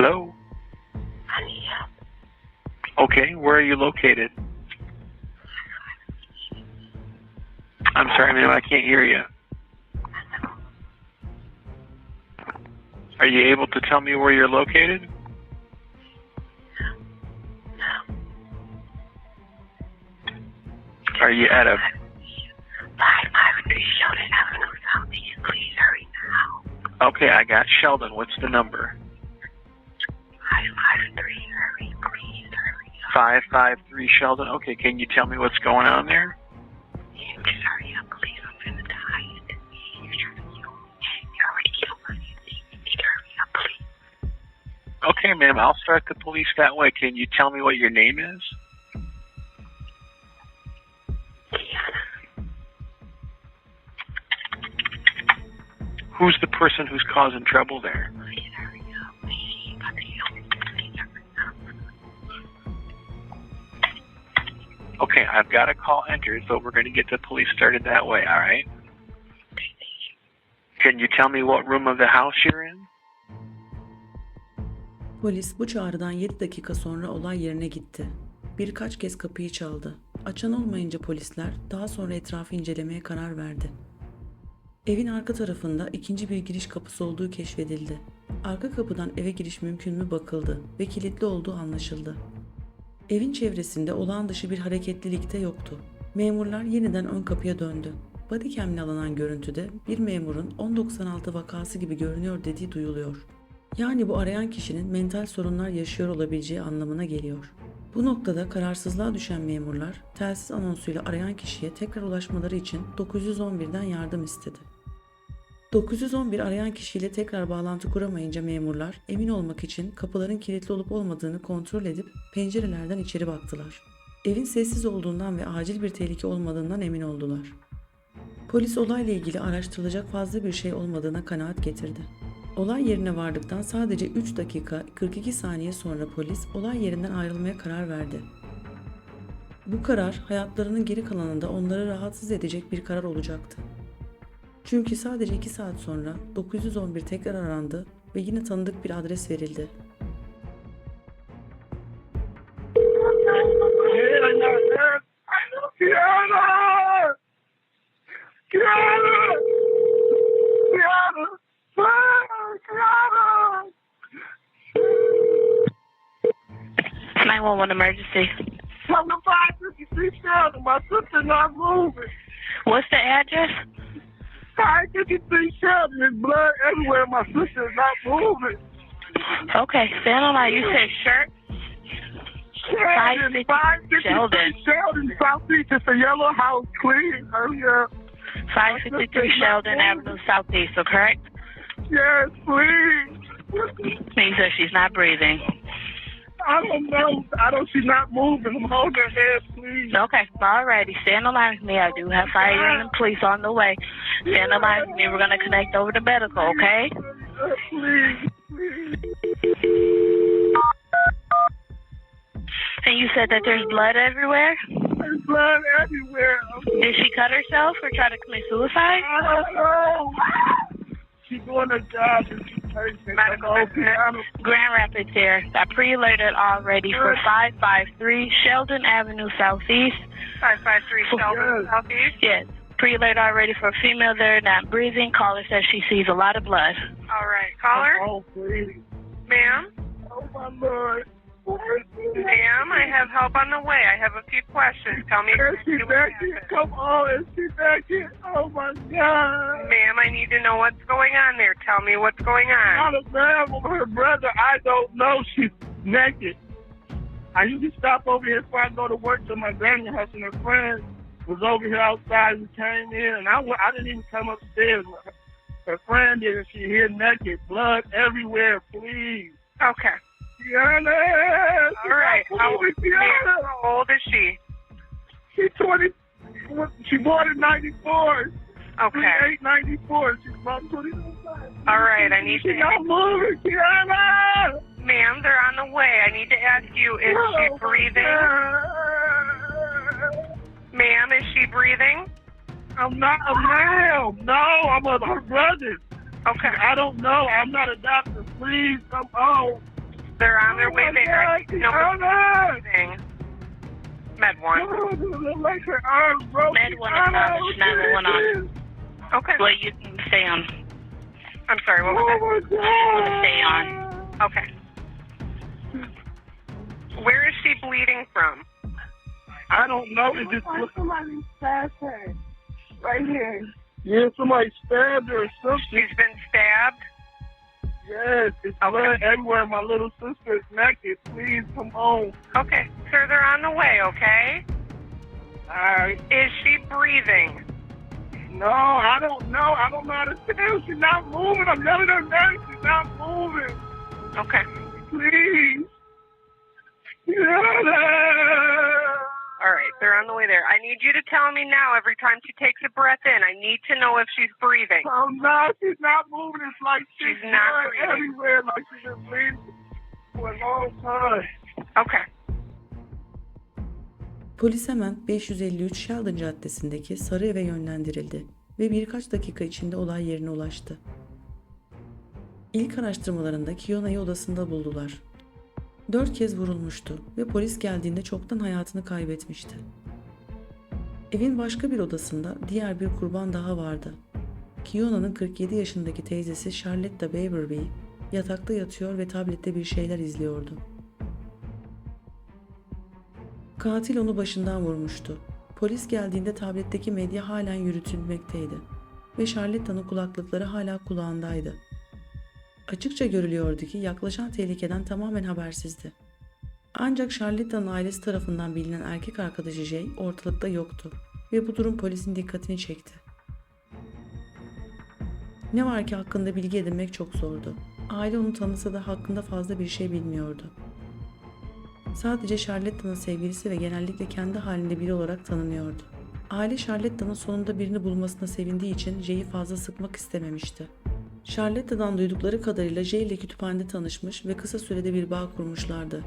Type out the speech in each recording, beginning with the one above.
Hello? Help. Okay, where are you located? I'm sorry, ma'am, I can't hear you. Are you able to tell me where you're located? Are you at a 553 Sheldon Avenue Southeast. Please hurry now. Okay, I got Sheldon. What's the number? 553 Sheldon. Okay, can you tell me what's going on there? Yeah, Just hurry up, please. I'm finna die. You're trying to kill me. You already killed my Just hurry up, please. Okay, ma'am, I'll start the police that way. Can you tell me what your name is? Who's the person who's causing trouble there? Okay, I've got a call entered, so we're going to get the police started that way, all right? Can you tell me what room of the house you're in? Polis bu çağrıdan 7 dakika sonra olay yerine gitti. Birkaç kez kapıyı çaldı. Açan olmayınca polisler daha sonra etrafı incelemeye karar verdi. Evin arka tarafında ikinci bir giriş kapısı olduğu keşfedildi. Arka kapıdan eve giriş mümkün mü bakıldı ve kilitli olduğu anlaşıldı. Evin çevresinde olağan dışı bir hareketlilik de yoktu. Memurlar yeniden ön kapıya döndü. Bodycam'le alınan görüntüde bir memurun 1096 vakası gibi görünüyor dediği duyuluyor. Yani bu arayan kişinin mental sorunlar yaşıyor olabileceği anlamına geliyor. Bu noktada kararsızlığa düşen memurlar telsiz anonsuyla arayan kişiye tekrar ulaşmaları için 911'den yardım istedi. 911 arayan kişiyle tekrar bağlantı kuramayınca memurlar emin olmak için kapıların kilitli olup olmadığını kontrol edip pencerelerden içeri baktılar. Evin sessiz olduğundan ve acil bir tehlike olmadığından emin oldular. Polis olayla ilgili araştırılacak fazla bir şey olmadığına kanaat getirdi. Olay yerine vardıktan sadece 3 dakika 42 saniye sonra polis olay yerinden ayrılmaya karar verdi. Bu karar hayatlarının geri kalanında onları rahatsız edecek bir karar olacaktı. Çünkü sadece 2 saat sonra 911 tekrar arandı ve yine tanıdık bir adres verildi. Kiana! Kiana! 911 emergency. Come to 553 Sheldon. My sister not moving. What's the address? 553 Sheldon. There's blood everywhere. My sister is not moving. Okay, stand on line. You said shirt? Sheldon, 553 553 Sheldon. Sheldon. Southeast. It's a yellow house. Clean. Hurry up. 553 Sheldon Avenue Southeast, so correct? Yes, please. You said she's not breathing. I don't know. I don't. She's not moving. I'm holding her head, please. Okay, alrighty. Stand on line with me. I do have fire and police on the way. Stand on line with me. We're gonna connect over to medical, okay? Please, please. And you said that there's blood everywhere? There's blood everywhere. Did she cut herself or try to commit suicide? I don't know. She's doing her job and she's hurting. Medical. Grand Rapids here. I pre-alerted already for 553 Sheldon Avenue Southeast. 553 Sheldon Yes. Southeast. Yes. Pre-alert already for a female there not breathing. Caller says she sees a lot of blood. All right, caller. Oh, please. Ma'am? Oh, my Lord. Ma'am, I have help on the way. I have a few questions. Tell me Is she back here? Come on. Is she back here? Oh, my God. Ma'am, I need to know what's going on there. Tell me what's going on. Not a man with her brother. I don't know. She's naked. I usually stop over here before I go to work to my house, and her friend was over here outside. We came in, and I, went, I didn't even come upstairs. Her friend did, and she here naked, blood everywhere. Please, Okay. Tiana. All right. How, Tiana. how old is she? She's twenty. She born in '94. Okay. Eight '94. She's about twenty. All right, I need She to- not moving, Tiana. Ma'am, they're on the way. I need to ask you, is she Oh, breathing? God. Ma'am, is she breathing? I'm not a ma'am. No, I'm a her brother. Okay. I don't know. I'm not a doctor. Please come on. They're on their Oh way my there. God, No, Kiana! thing. Med one. Oh, it look like her arm broke. Med one Kiana, established, what 911 on. Okay. Well, you can stay on. I'm sorry. What was Oh my just wanna stay on. Okay. Where is she bleeding from? I don't know. It just looks somebody stabbed her right here. Yeah, somebody stabbed her or something. She's been stabbed. Yes, it's blood everywhere. My little sister is naked. Please come home. Okay, sir. They're on the way. Okay. All right. Is she breathing? No, I don't know. I don't know how to tell. She's not moving. I'm yelling her name. She's not moving. Okay. Please. All right, they're on the way there. I need you to tell me now every time she takes a breath in. I need to know if she's breathing. Oh no, she's not moving. It's like she's, She's not breathing. everywhere. Like she's been bleeding for a long time. Okay. Polis hemen 553 Sheldon Caddesi'ndeki Sarı Eve yönlendirildi ve birkaç dakika içinde olay yerine ulaştı. İlk araştırmalarında Kiona'yı odasında buldular. Dört kez vurulmuştu ve polis geldiğinde çoktan hayatını kaybetmişti. Evin başka bir odasında diğer bir kurban daha vardı. Kiona'nın 47 yaşındaki teyzesi Charlotte Baberby yatakta yatıyor ve tablette bir şeyler izliyordu. Katil onu başından vurmuştu. Polis geldiğinde tabletteki medya halen yürütülmekteydi ve Charlotta'nın kulaklıkları hala kulağındaydı. Açıkça görülüyordu ki yaklaşan tehlikeden tamamen habersizdi. Ancak Charlotta'nın ailesi tarafından bilinen erkek arkadaşı Jay ortalıkta yoktu ve bu durum polisin dikkatini çekti. Ne var ki hakkında bilgi edinmek çok zordu. Aile onu tanısa da hakkında fazla bir şey bilmiyordu. Sadece Charlotta'nın sevgilisi ve genellikle kendi halinde biri olarak tanınıyordu. Aile Charlotta'nın sonunda birini bulmasına sevindiği için Jay'i fazla sıkmak istememişti. Charlotta'dan duydukları kadarıyla Jay ile kütüphanede tanışmış ve kısa sürede bir bağ kurmuşlardı.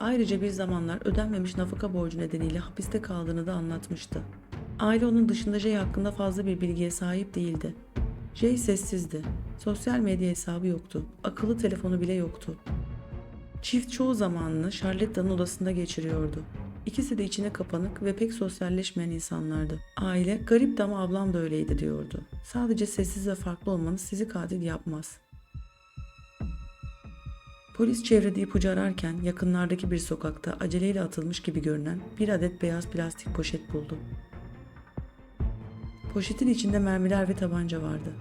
Ayrıca bir zamanlar ödenmemiş nafaka borcu nedeniyle hapiste kaldığını da anlatmıştı. Aile onun dışında Jay hakkında fazla bir bilgiye sahip değildi. Jay sessizdi. Sosyal medya hesabı yoktu. Akıllı telefonu bile yoktu. Çift çoğu zamanını Charlotta'nın odasında geçiriyordu. İkisi de içine kapanık ve pek sosyalleşmeyen insanlardı. Aile, garip ama ablam da öyleydi diyordu. Sadece sessiz ve farklı olmanız sizi katil yapmaz. Polis çevrede ipucu ararken yakınlardaki bir sokakta aceleyle atılmış gibi görünen bir adet beyaz plastik poşet buldu. Poşetin içinde mermiler ve tabanca vardı.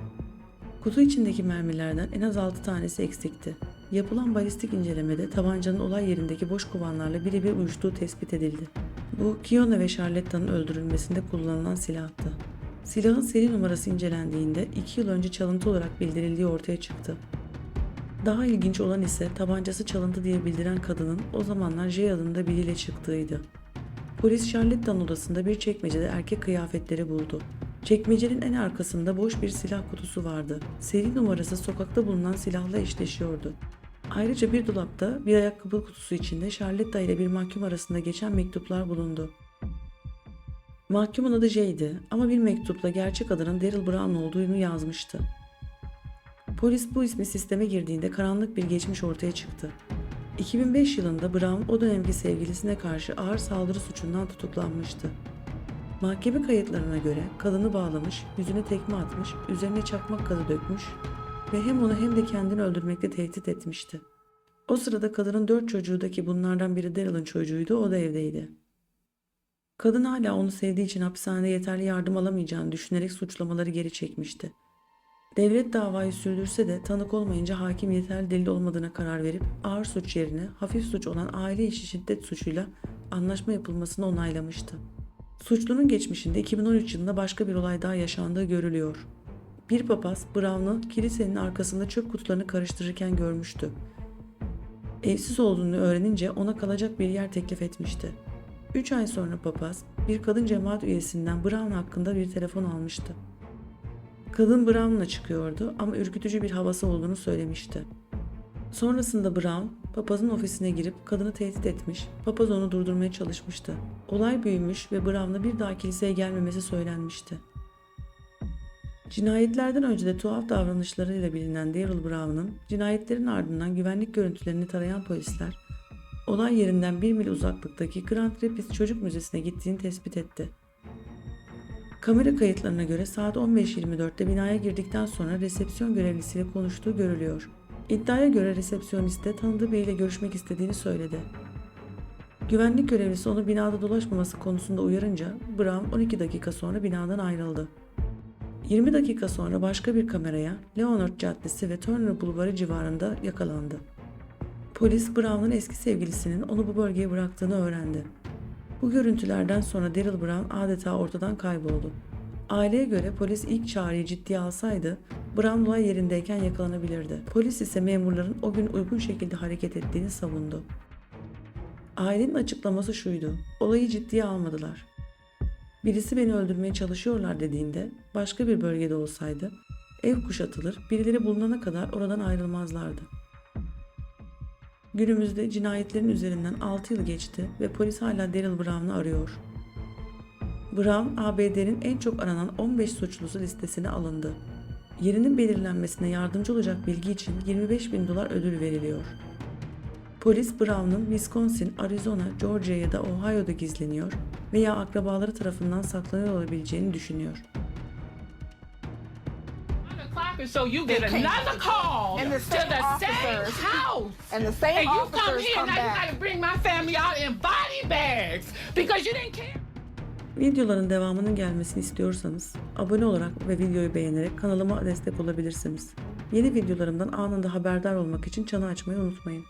Kutu içindeki mermilerden en az 6 tanesi eksikti. Yapılan balistik incelemede tabancanın olay yerindeki boş kovanlarla birebir uyuştuğu tespit edildi. Bu Kiona ve Charlotta'nın öldürülmesinde kullanılan silahtı. Silahın seri numarası incelendiğinde 2 yıl önce çalıntı olarak bildirildiği ortaya çıktı. Daha ilginç olan ise tabancası çalıntı diye bildiren kadının o zamanlar J adında biriyle çıktığıydı. Polis Charlotta'nın odasında bir çekmecede erkek kıyafetleri buldu. Çekmecenin en arkasında boş bir silah kutusu vardı. Seri numarası sokakta bulunan silahla eşleşiyordu. Ayrıca bir dolapta bir ayakkabı kutusu içinde Charlotta ile bir mahkum arasında geçen mektuplar bulundu. Mahkumun adı Jay'di ama bir mektupla gerçek adının Daryl Brown olduğunu yazmıştı. Polis bu ismi sisteme girdiğinde karanlık bir geçmiş ortaya çıktı. 2005 yılında Brown o dönemki sevgilisine karşı ağır saldırı suçundan tutuklanmıştı. Mahkeme kayıtlarına göre kadını bağlamış, yüzüne tekme atmış, üzerine çakmak gazı dökmüş ve hem onu hem de kendini öldürmekle tehdit etmişti. O sırada kadının dört çocuğu da ki bunlardan biri Daryl'ın çocuğuydu, o da evdeydi. Kadın hala onu sevdiği için hapishanede yeterli yardım alamayacağını düşünerek suçlamaları geri çekmişti. Devlet davayı sürdürse de tanık olmayınca hakim yeterli delil olmadığına karar verip ağır suç yerine hafif suç olan aile içi şiddet suçuyla anlaşma yapılmasını onaylamıştı. Suçlunun geçmişinde 2013 yılında başka bir olay daha yaşandığı görülüyor. Bir papaz Brown'u kilisenin arkasında çöp kutularını karıştırırken görmüştü. Evsiz olduğunu öğrenince ona kalacak bir yer teklif etmişti. 3 ay sonra papaz bir kadın cemaat üyesinden Brown hakkında bir telefon almıştı. Kadın Brown'la çıkıyordu ama ürkütücü bir havası olduğunu söylemişti. Sonrasında Brown, papazın ofisine girip kadını tehdit etmiş, papaz onu durdurmaya çalışmıştı. Olay büyümüş ve Brown'a bir daha kiliseye gelmemesi söylenmişti. Cinayetlerden önce de tuhaf davranışlarıyla bilinen Daryl Brown'un cinayetlerin ardından güvenlik görüntülerini tarayan polisler olay yerinden bir mil uzaklıktaki Grand Rapids Çocuk Müzesi'ne gittiğini tespit etti. Kamera kayıtlarına göre saat 15.24'te binaya girdikten sonra resepsiyon görevlisiyle konuştuğu görülüyor. İddiaya göre resepsiyoniste tanıdığı biriyle görüşmek istediğini söyledi. Güvenlik görevlisi onu binada dolaşmaması konusunda uyarınca Brown 12 dakika sonra binadan ayrıldı. 20 dakika sonra başka bir kameraya Leonard Caddesi ve Turner Bulvarı civarında yakalandı. Polis Brown'un eski sevgilisinin onu bu bölgeye bıraktığını öğrendi. Bu görüntülerden sonra Daryl Brown adeta ortadan kayboldu. Aileye göre polis ilk çağrıyı ciddiye alsaydı Brown olay yerindeyken yakalanabilirdi. Polis ise memurların o gün uygun şekilde hareket ettiğini savundu. Ailenin açıklaması şuydu. Olayı ciddiye almadılar. Birisi beni öldürmeye çalışıyorlar dediğinde başka bir bölgede olsaydı ev kuşatılır, birileri bulunana kadar oradan ayrılmazlardı. Günümüzde cinayetlerin üzerinden 6 yıl geçti ve polis hala Daryl Brown'u arıyor. Brown, ABD'nin en çok aranan 15 suçlusu listesine alındı. Yerinin belirlenmesine yardımcı olacak bilgi için 25 bin dolar ödül veriliyor. Polis Brown'un Wisconsin, Arizona, Georgia ya da Ohio'da gizleniyor veya akrabaları tarafından saklanıyor olabileceğini düşünüyor. so, you get another call And the to the officers- same house. And the same And you come here come now, you back. gotta bring my family out in body bags because you didn't care. Videoların devamının gelmesini istiyorsanız abone olarak ve videoyu beğenerek kanalıma destek olabilirsiniz. Yeni videolarımdan anında haberdar olmak için çanı açmayı unutmayın.